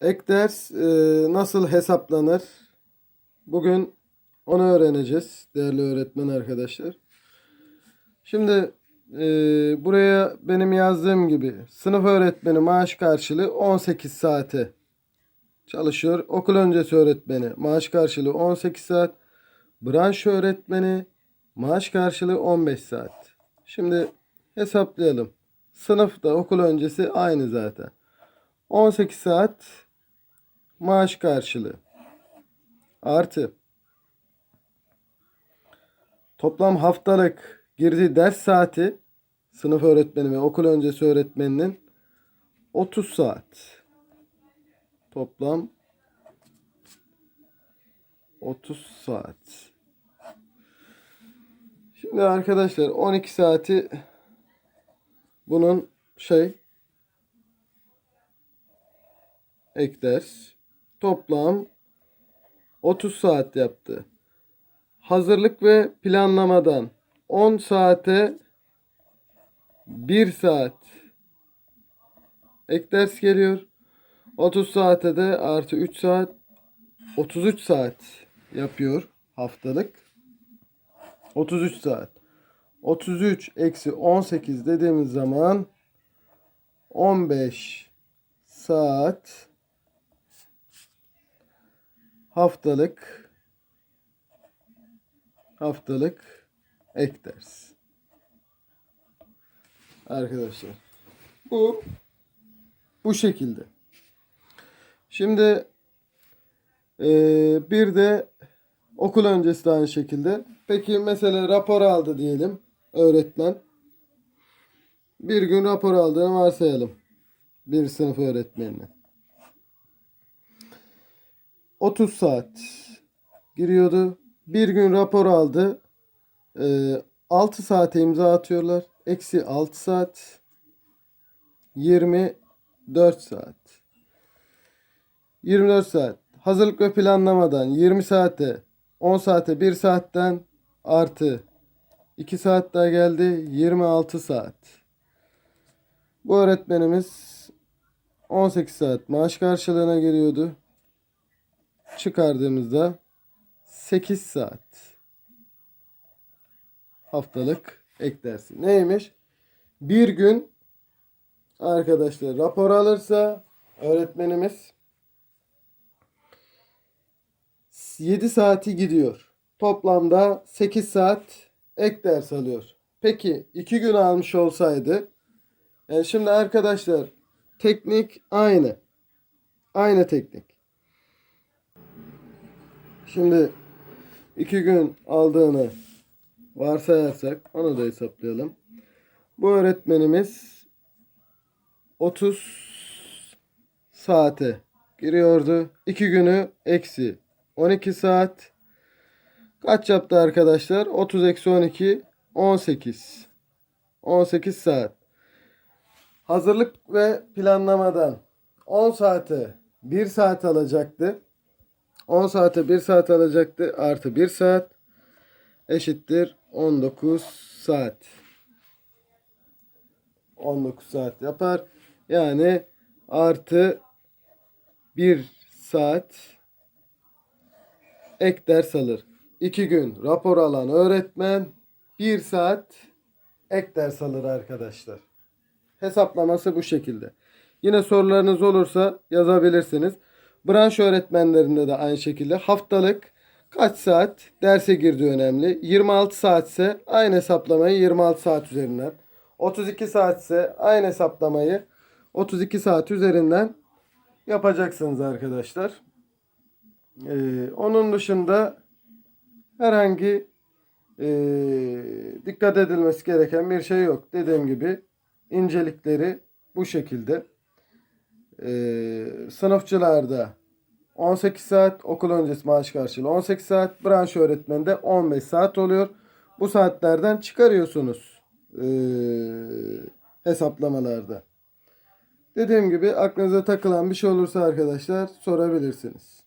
Ek ders e, nasıl hesaplanır? Bugün onu öğreneceğiz değerli öğretmen arkadaşlar. Şimdi e, buraya benim yazdığım gibi sınıf öğretmeni maaş karşılığı 18 saate çalışıyor. Okul öncesi öğretmeni maaş karşılığı 18 saat. Branş öğretmeni maaş karşılığı 15 saat. Şimdi hesaplayalım. Sınıfta okul öncesi aynı zaten. 18 saat maaş karşılığı. Artı toplam haftalık girdiği ders saati sınıf öğretmeni ve okul öncesi öğretmeninin 30 saat. Toplam 30 saat. Şimdi arkadaşlar 12 saati bunun şey ek ders. Toplam 30 saat yaptı. Hazırlık ve planlamadan 10 saate 1 saat ek ders geliyor. 30 saate de artı 3 saat 33 saat yapıyor haftalık. 33 saat. 33 eksi 18 dediğimiz zaman 15 saat haftalık haftalık ek ders. Arkadaşlar bu bu şekilde. Şimdi eee, bir de okul öncesi de aynı şekilde. Peki mesela rapor aldı diyelim öğretmen. Bir gün rapor aldığını varsayalım. Bir sınıf öğretmenine. 30 saat giriyordu. Bir gün rapor aldı. Ee, 6 saate imza atıyorlar. Eksi 6 saat. 24 saat. 24 saat. Hazırlık ve planlamadan 20 saate 10 saate 1 saatten artı 2 saat daha geldi. 26 saat. Bu öğretmenimiz 18 saat maaş karşılığına geliyordu. Çıkardığımızda 8 saat haftalık ek dersi. Neymiş? Bir gün arkadaşlar rapor alırsa öğretmenimiz 7 saati gidiyor. Toplamda 8 saat ek ders alıyor. Peki 2 gün almış olsaydı e, şimdi arkadaşlar teknik aynı. Aynı teknik. Şimdi 2 gün aldığını varsayarsak onu da hesaplayalım. Bu öğretmenimiz 30 saate giriyordu. 2 günü eksi 12 saat. Kaç yaptı arkadaşlar? 30 eksi 12 18. 18 saat. Hazırlık ve planlamadan 10 saate 1 saat alacaktı. 10 saate 1 saat alacaktı. Artı 1 saat eşittir 19 saat. 19 saat yapar. Yani artı 1 saat ek ders alır. 2 gün rapor alan öğretmen 1 saat ek ders alır arkadaşlar. Hesaplaması bu şekilde. Yine sorularınız olursa yazabilirsiniz. Branş öğretmenlerinde de aynı şekilde haftalık kaç saat derse girdiği önemli. 26 saatse aynı hesaplamayı 26 saat üzerinden. 32 saatse aynı hesaplamayı 32 saat üzerinden yapacaksınız arkadaşlar. Ee, onun dışında herhangi e, dikkat edilmesi gereken bir şey yok. Dediğim gibi incelikleri bu şekilde. Ee, sınıfçılarda 18 saat okul öncesi maaş karşılığı 18 saat branş öğretmende 15 saat oluyor. Bu saatlerden çıkarıyorsunuz ee, hesaplamalarda. Dediğim gibi aklınıza takılan bir şey olursa arkadaşlar sorabilirsiniz.